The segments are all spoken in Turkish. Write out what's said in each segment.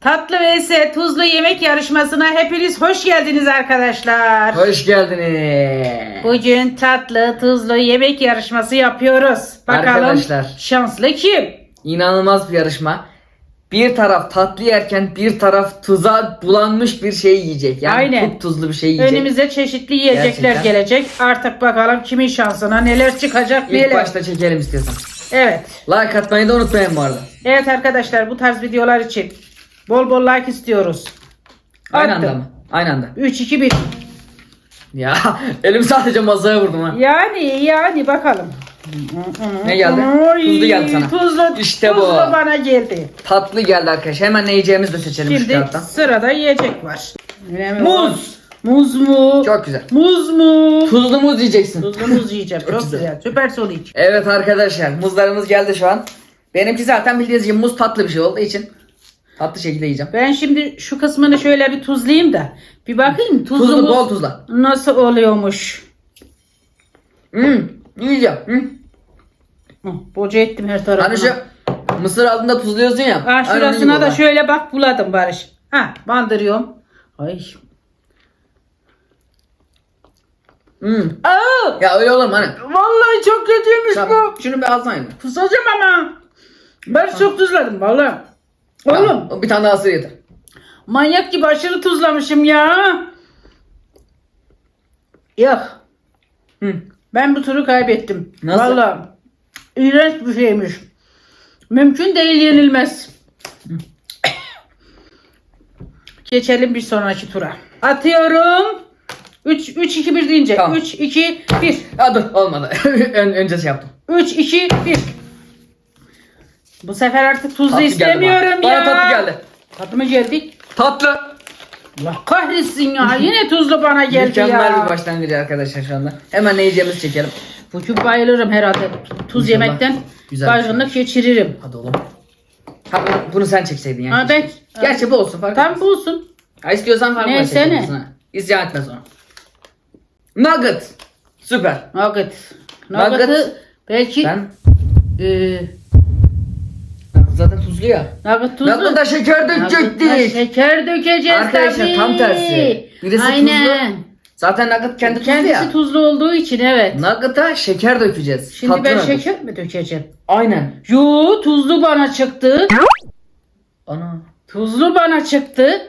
Tatlı vs tuzlu yemek yarışmasına hepiniz hoş geldiniz arkadaşlar. Hoş geldiniz. Bugün tatlı tuzlu yemek yarışması yapıyoruz. Bakalım Arkadaşlar. şanslı kim? İnanılmaz bir yarışma. Bir taraf tatlı yerken bir taraf tuza bulanmış bir şey yiyecek. Yani Aynen. çok tuzlu bir şey yiyecek. Önümüze çeşitli yiyecekler Gerçekten. gelecek. Artık bakalım kimin şansına neler çıkacak İlk bilelim. başta çekelim istiyorsan. Evet. Like atmayı da unutmayın bu arada. Evet arkadaşlar bu tarz videolar için bol bol like istiyoruz. Aynı Attım. anda mı? Aynı anda. 3 2 1. Ya elim sadece masaya vurdum ha. Yani yani bakalım. Ne geldi? Oy, Tuzlu geldi sana. Tuzlu, İşte bu. tuzlu bana geldi. Tatlı geldi arkadaşlar. Hemen ne yiyeceğimizi de seçelim şu Şimdi kağıttan. sırada yiyecek var. Önemli olan- Muz. Muz mu? Çok güzel. Muz mu? Tuzlu muz yiyeceksin. Tuzlu muz yiyeceğim. Çok güzel. güzel. Süper sonuç. Evet arkadaşlar muzlarımız geldi şu an. Benimki zaten bildiğiniz gibi muz tatlı bir şey olduğu için tatlı şekilde yiyeceğim. Ben şimdi şu kısmını şöyle bir tuzlayayım da. Bir bakayım tuzlu, bol tuzla. nasıl oluyormuş. Hmm, yiyeceğim. Hmm. Hı, boca ettim her tarafına. Hani şu mısır altında tuzluyorsun ya. Ha, onun şurasına da şöyle bak buladım Barış. Ha bandırıyorum. Ay. Hmm. Aa, Ya öyle olur mu hani? vallahi çok kötüymüş bu. Tamam, şunu bir alsana. Kusacağım ama. Ben çok tuzladım vallahi. Oğlum Tamam, bir tane daha ısır yeter. manyak gibi aşırı tuzlamışım ya. Yok. Hı. Ben bu turu kaybettim. Nasıl? Vallahi. İğrenç bir şeymiş. Mümkün değil yenilmez. Geçelim bir sonraki tura. Atıyorum. 3 3 2 1 deyince. Tamam. 3 2 1. Ha dur olmadı. Ön, önce şey yaptım. 3 2 1. Bu sefer artık tuzlu Tatlı geldi istemiyorum bana. ya. Bana tatlı geldi. Tatlı mı geldi? Tatlı. Allah kahretsin ya. Yine tuzlu bana geldi Mükemmel ya. bir başlangıç arkadaşlar şu anda. Hemen ne yiyeceğimizi çekelim. Bugün bayılırım herhalde. Tuz İnşallah yemekten güzel bir şey baygınlık geçiririm. Hadi oğlum. Ha, bunu, bunu sen çekseydin yani. Ha, ben- Gerçi bu olsun fark Tam etmez. bulsun. Ha, istiyorsan farklı Neyse çekelim ne? sana. İsyan etme sonra. Nugget. Süper. Nugget. Nugget. Nugget'ı belki Ben e, Nugget zaten tuzlu ya. Nugget tuzlu. Nugget'a şeker dökecektik. şeker dökeceğiz Arkadaşlar tabii. tam tersi. Birisi Aynen. tuzlu. Zaten Nugget kendi tuzlu Kendisi ya. tuzlu olduğu için evet. Nugget'a şeker dökeceğiz. Şimdi Tatlı ben nugget. şeker mi dökeceğim? Aynen. Yo tuzlu bana çıktı. Ana. Tuzlu bana çıktı.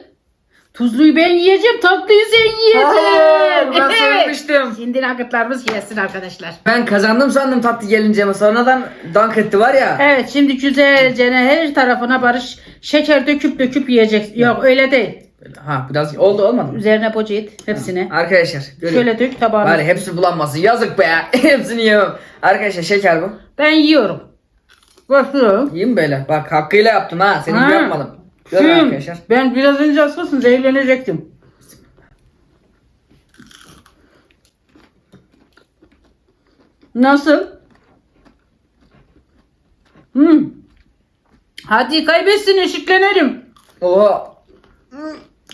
Tuzluyu ben yiyeceğim, tatlıyı sen yiyeceksin. ben söylemiştim. Şimdi nuggetlarımız yesin arkadaşlar. Ben kazandım sandım tatlı gelince ama sonradan dank etti var ya. Evet şimdi güzelce her tarafına barış şeker döküp döküp yiyecek. Yok öyle değil. Ha biraz oldu olmadı mı? Üzerine poca et hepsini. Arkadaşlar görüyorum. Şöyle dök tabağına. Bari hepsi bulanmasın. Yazık be. Hepsini yemem. Arkadaşlar şeker bu. Ben yiyorum. Bakıyorum. Yiyeyim böyle. Bak hakkıyla yaptın ha. Senin gibi yapmadım. Görün arkadaşlar. ben biraz önce asılsın zehirlenecektim. Nasıl? Hmm. Hadi kaybetsin eşitlenelim. Oha.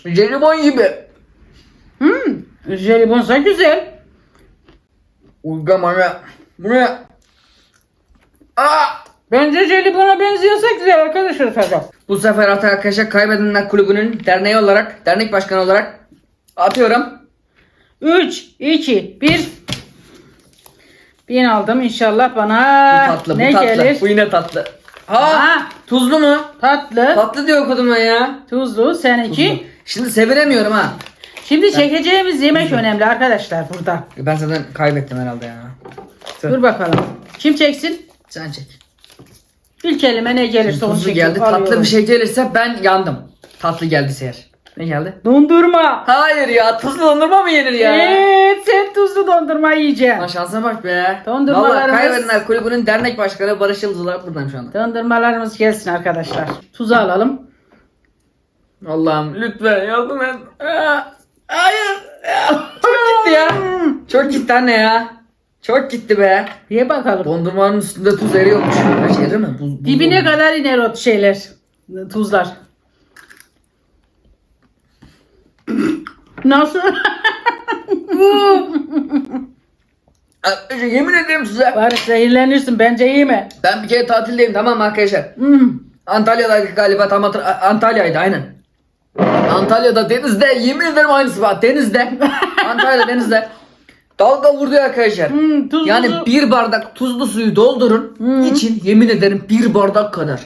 Jelibon gibi. Hmm. Jelibonsa güzel. Uygamana. Bu ne? Aa! Bence jelibona benziyorsa güzel arkadaşlar tadı. Bu sefer artık arkadaşlar Kaybedenler Kulübü'nün derneği olarak, dernek başkanı olarak atıyorum. 3, 2, 1. Bin aldım inşallah bana Bu tatlı, ne bu tatlı. gelir? Bu yine tatlı. Ha, Ha, tuzlu mu? tatlı, Tatlı diyor okudum ben ya. tuzlu, seninki. Şimdi sevinemiyorum ha. Şimdi çekeceğimiz yemek önemli arkadaşlar burada. Ben zaten kaybettim herhalde ya. Tüh. Dur bakalım. Kim çeksin? Sen çek. İlk elime ne gelirse onu Tuzlu geldi. Tatlı alıyorum. bir şey gelirse ben yandım. Tatlı geldi seher. Ne geldi? Dondurma. Hayır ya tuzlu dondurma mı yenir ya? Evet sen tuzlu dondurma yiyeceksin. Lan şansa bak be. Dondurmalarımız- Vallahi Kaybedenler Kulübü'nün dernek başkanı Barış Yıldızlar buradayım şu anda. Dondurmalarımız gelsin arkadaşlar. Tuzu alalım. Allah'ım lütfen yardım et. Aa, Hayır. Ya, Çok gitti ya. Çok gitti anne ya. Çok gitti be. Ye bakalım. Dondurmanın üstünde tuz eriyormuş. Her şey değil mi? Buz, buz Dibine dondurma. kadar iner o şeyler. Tuzlar. Nasıl? Arkadaşlar yemin ederim size. Bari zehirlenirsin bence yeme. Ben bir kere tatildeyim tamam mı arkadaşlar? Hmm. Antalya'daydı galiba tam hatır- Antalya'ydı aynen. Antalya'da denizde yemin ederim aynısı var denizde. Antalya'da denizde. Dalga vurdu arkadaşlar. Hmm, tuzlu Yani su. bir bardak tuzlu suyu doldurun. için yemin ederim bir bardak kadar.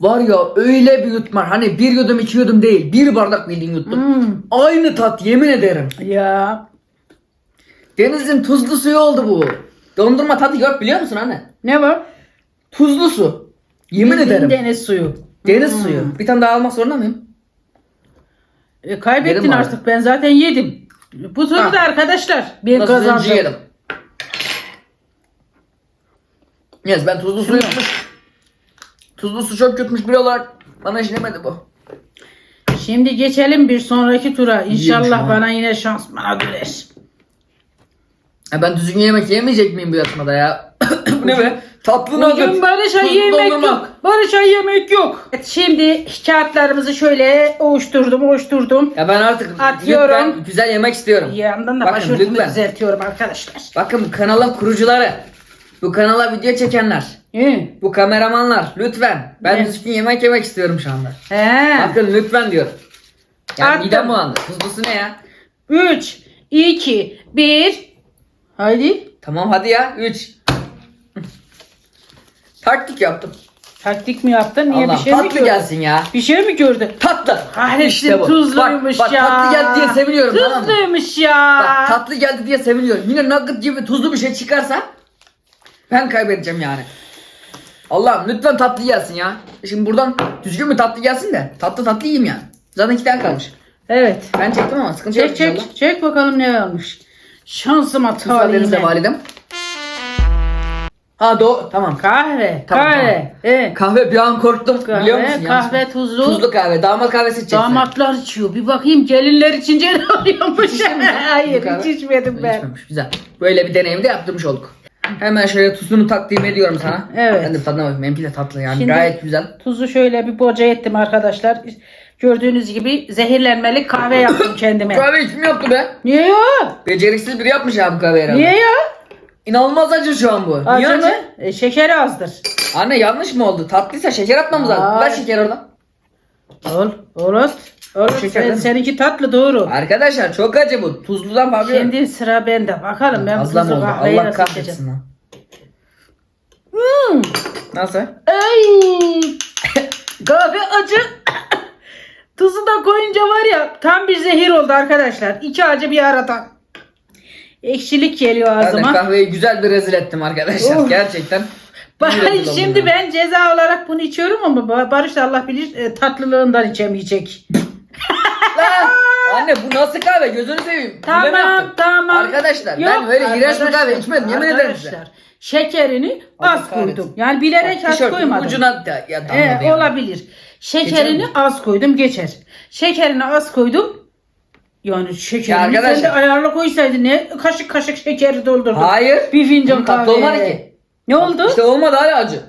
Var ya öyle bir yutma. Hani bir yudum iki yudum değil. Bir bardak bildiğin yuttum. Hmm, Aynı tat yemin ederim. ya. Denizin tuzlu suyu oldu bu. Dondurma tadı yok biliyor musun anne? Ne var? Tuzlu su. Yemin Bildiğin ederim. Deniz suyu. Deniz Hmm. suyu. Bir tane daha almak zorunda mıyım? E, kaybettin abi. artık. Ben zaten yedim. Bu turda Ha. arkadaşlar ben Nasıl kazandım. yedim. Yes ben tuzlu su yutmuş. Tuzlu su çok yutmuş biri olarak bana işlemedi bu. Şimdi geçelim bir sonraki tura. İnşallah ama. bana yine şans bana güler. Ya ben düzgün yemek yemeyecek miyim bu yatmada ya? bu ne be? Tatlı nugget. Bugün Barış'a Tuzlu yemek dondurma. yok. Barış'a yemek yok. Evet, şimdi kağıtlarımızı şöyle ovuşturdum ovuşturdum. Ya ben artık Atıyorum. lütfen güzel yemek istiyorum. Bir yandan da Bakın, başörtümü lütfen. düzeltiyorum arkadaşlar. Bakın bu kanalın kurucuları. Bu kanala video çekenler. Hı. Bu kameramanlar lütfen. Ben Evet. düzgün yemek yemek istiyorum şu anda. He. Bakın lütfen diyorum. Ya Attım. midem bulandı. Tuzlusu ne ya? 3, 2, 1. Haydi. Tamam hadi ya. 3. Taktik yaptım. Taktik mi yaptın? Niye Allah bir şey mi tatlı gördün? gelsin ya. Bir şey mi gördün? Tatlı. Kahretsin İşte bu. tuzluymuş bak, bak, ya. tatlı geldi diye seviniyorum tamam mı? Tuzluymuş ya. Bak tatlı geldi diye seviniyorum. Yine nugget gibi tuzlu bir şey çıkarsa ben kaybedeceğim yani. Allah'ım lütfen tatlı gelsin ya. Şimdi buradan düzgün bir tatlı gelsin de tatlı tatlı yiyeyim yani. Zaten iki tane kalmış. Evet. Ben çektim ama sıkıntı yok Çek çek çek bakalım ne olmuş. Şansıma Müsaadenizle talihime. validem. Ha do tamam. Kahve. Tamam, kahve. Evet. Kahve bir an korktum Kahve, biliyor musun? kahve, Yanlış mı? tuzlu. Tuzlu kahve. Damat kahvesi içeceksin. Damatlar içiyor. Bir bakayım gelinler içince ne oluyormuş. Hayır kahve? hiç içmedim ben. İçmemiş. Güzel. Böyle bir deneyim de yaptırmış olduk. Hemen şöyle tuzunu takdim ediyorum sana. Evet. Ben de tadına bakayım. Benimki de tatlı yani. Şimdi- Gayet güzel. Tuzu şöyle bir boca ettim arkadaşlar. Gördüğünüz gibi zehirlenmeli kahve yaptım kendime. Kahve kim yaptı be? Niye ya? Beceriksiz biri yapmış abi kahve herhalde. Niye ya? İnanılmaz acı şu an bu. Niye Acı mı? E, şekeri azdır. Anne yanlış mı oldu? Tatlıysa şeker atmamız lazım. Ver şeker oradan. Ol, olur. Olur. Şeker Sen- değil mi? seninki tatlı doğru. Arkadaşlar çok acı bu. Tuzludan farklı. yok. Şimdi sıra bende. Bakalım ben tuzlu oldu? Allah kahretsin lan. Hmm. Nasıl? Ay. Kahve acı. Tuzu da koyunca var ya tam bir zehir oldu arkadaşlar. İki acı bir arada. Ekşilik geliyor Ben de ağzıma. kahveyi güzel bir rezil ettim arkadaşlar. Of. Gerçekten. şimdi ben ceza olarak bunu içiyorum ama Ba- Barış da Allah bilir e, tatlılığından içemeyecek. Lan! Anne bu nasıl kahve? Gözünü seveyim. Tamam yaptım. tamam. Arkadaşlar ben öyle iğrenç bir kahve içmedim. Yemin ederim size. arkadaşlar, Şekerini az kahretsin. koydum. Yani bilerek az Tişörtün koymadım. ucuna da ya damladı Ee, yani. olabilir. Şekerini az koydum geçer. Şekerini az koydum. Yani şekerini Ya arkadaşlar- sen de ayarlı koysaydın ne kaşık kaşık şekeri doldurdun. Hayır. Bir fincan Bunun tatlı kahveye. olmadı ki. Ne oldu? İşte olmadı hala acı.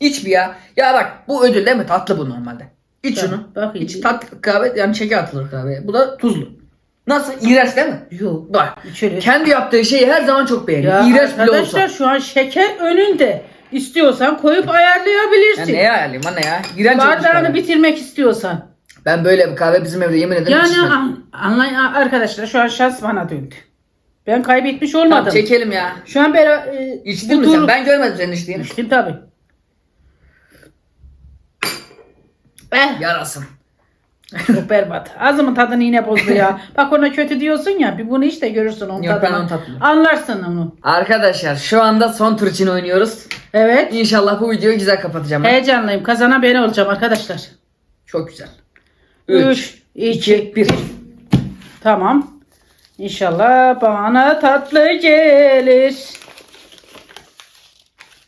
İç bir ya. Ya bak bu ödül değil mi? Tatlı bu normalde. İç Tamam, şunu. bakayım. İç tatlı kahve yani şeker atılır kahveye. Bu da tuzlu. Nasıl? İğrenç değil mi? Yok. Bak. Şöyle. Kendi yaptığı şeyi her zaman çok beğeniyor. Ya İğrenç bile arkadaşlar olsa. şu an şeker önünde. İstiyorsan koyup Ya ayarlayabilirsin. neye ayarlayayım anne ya? İğrenç olmuş Bardağını bitirmek istiyorsan. Ben böyle bir kahve bizim evde yemin ederim Yani içmedim. an, anlayın arkadaşlar şu an şans bana döndü. Ben kaybetmiş Tamam, olmadım. çekelim ya. Şu an ben e, İçtin bu mi sen? Ben görmedim senin içtiğini. İçtim tabi. Eh, Yarasın. çok berbat. Ağzımın tadını yine bozdu ya. Bak ona kötü diyorsun ya. Bir bunu iç de görürsün onun Yok, ben tadını. onun tadını. Anlarsın onu. Arkadaşlar şu anda son tur için oynuyoruz. Evet. İnşallah bu videoyu güzel kapatacağım. ben. Heyecanlıyım. Kazanan ben olacağım arkadaşlar. Çok güzel. 3, 2, 1. Tamam. İnşallah bana tatlı gelir.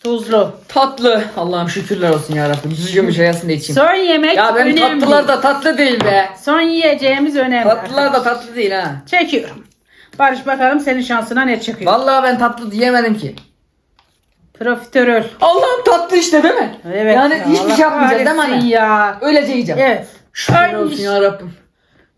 Tuzlu. Tatlı. Allah'ım şükürler olsun ya Rabbim. Düzgün bir şey içeyim. Son yemek Ya benim önemli. tatlılar da tatlı değil be. Son yiyeceğimiz önemli. Tatlılar da tatlı değil ha. Çekiyorum. Barış bakalım senin şansına ne çıkıyor. Vallahi ben tatlı diyemedim ki. Profiterol. Allah'ım tatlı işte değil mi? Evet. Yani ya, hiçbir Allah şey yapmayacağız değil mi anne? ya. Öylece yiyeceğim. Evet. Şükürler olsun ya Rabbim.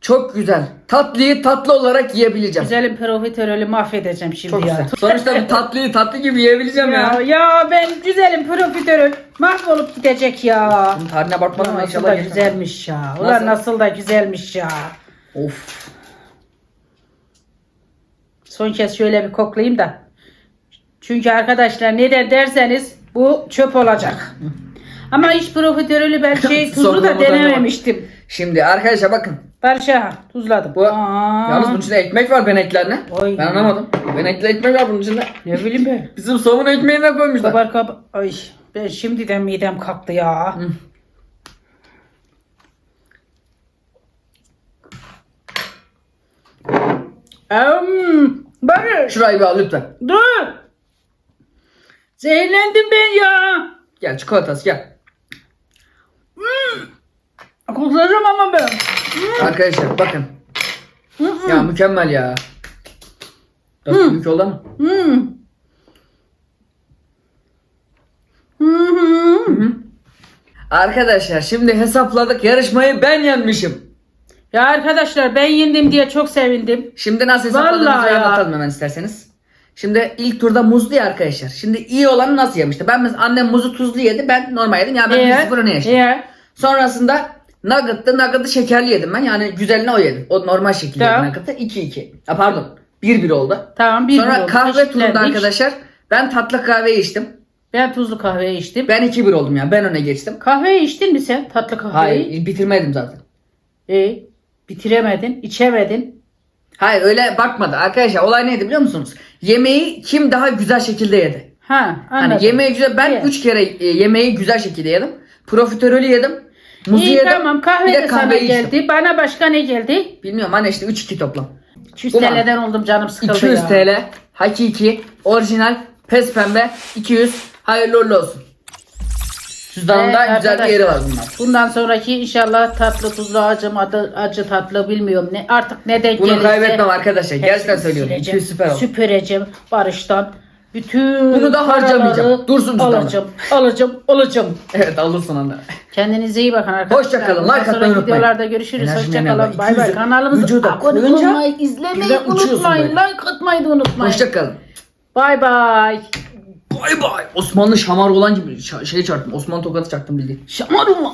Çok güzel. Tatlıyı tatlı olarak yiyebileceğim. Güzelim profiterolü mahvedeceğim şimdi Çok ya. güzel. Sonuçta bir tatlıyı tatlı gibi yiyebileceğim Ya, ya. ya ben güzelim profiterol mahvolup gidecek ya. Bunun tarihine bakmadım Ulan nasıl inşallah da güzelmiş ya. Ulan Nasıl? nasıl da güzelmiş ya. Of. Son kez şöyle bir koklayayım da. Çünkü arkadaşlar neden derseniz bu çöp olacak. Ama hiç profiterolü ben şey tuzlu da denememiştim. Şimdi arkadaşlar bakın. Barış Ağa tuzladım. Bu Aa, yalnız bunun içinde ekmek var beneklerine. Oy. Ben anlamadım. Benekli ekmek var bunun içinde. Ne bileyim ben. Bizim somun ekmeğinden koymuşlar. Kabar kabar. Ay ben şimdiden midem kalktı ya. Em, Barış Şurayı bir al lütfen. dur. Zehirlendim ben ya. Gel çikolatası gel. Kusacağım ama ben. Arkadaşlar bakın. Ya mükemmel ya. Hı. büyük oldu ama. Hmm. Arkadaşlar şimdi hesapladık yarışmayı ben yenmişim. Ya arkadaşlar ben yendim diye çok sevindim. Şimdi nasıl hesapladığımızı Vallahi ya. anlatalım hemen isterseniz. Şimdi ilk turda muzlu ya arkadaşlar. Şimdi iyi olanı nasıl yemişti? Ben mesela annem muzu tuzlu yedi. Ben normal yedim. Ya ben Eğer- 1-0 öne geçtim. eğer- Sonrasında nugget'tı. Nugget'ı şekerli yedim ben. Yani güzeline o yedim. O normal şekilde Tamam. nugget'ı. 2-2. Ha pardon. 1-1 oldu. Tamam bir Sonra bir oldu. kahve turunda arkadaşlar. Ben tatlı kahve içtim. Ben tuzlu kahve içtim. Ben 2-1 oldum ya. Ben öne geçtim. Kahve içtin mi sen? Tatlı kahveyi. Hayır bitirmedim zaten. E, bitiremedin, içemedin. Hayır öyle bakmadı. Arkadaşlar olay neydi biliyor musunuz? Yemeği kim daha güzel şekilde yedi? Ha, anladım. Hani yemeği güzel ben Evet. 3 kere e, yemeği güzel şekilde yedim. Profiterolü yedim. Muzu İyi yedim. tamam kahve bir de de sana kahve içtim. geldi. Bana başka ne geldi? Bilmiyorum anne işte 3-2 toplam. 200 Ulan. TL'den oldum canım sıkıldı 200 ya. TL hakiki orijinal pes pembe 200 hayırlı uğurlu olsun. Cüzdanında Evet, güzel bir yeri var bunlar. Bundan sonraki inşallah tatlı tuzlu acı adı, acı tatlı bilmiyorum ne artık ne denk Bunu gelirse. kaybetmem arkadaşlar. Gerçekten hepsini söylüyorum. sileceğim, 200 süper oldu. Süpüreceğim Barış'tan. Bütün Bunu da harcamayacağım. paraları Dursun cüzdanımda. Alacağım, alacağım, alacağım. Evet alırsın anne. Kendinize iyi bakın arkadaşlar. Hoşça kalın, Bundan like atmayı sonraki unutmayın. videolarda görüşürüz. Enerjim Hoşça kalın. Bay bay. 200 Kanalımıza vücuda abone koyunca olmayı, izlemeyi uçuyorsun unutmayın. böyle. Like atmayı da unutmayın. Hoşçakalın. Bay bay. Bay bay. Osmanlı şamar olan gibi şa- şey çarptım. Osmanlı tokadı çaktım bildiğin. Şamaruma.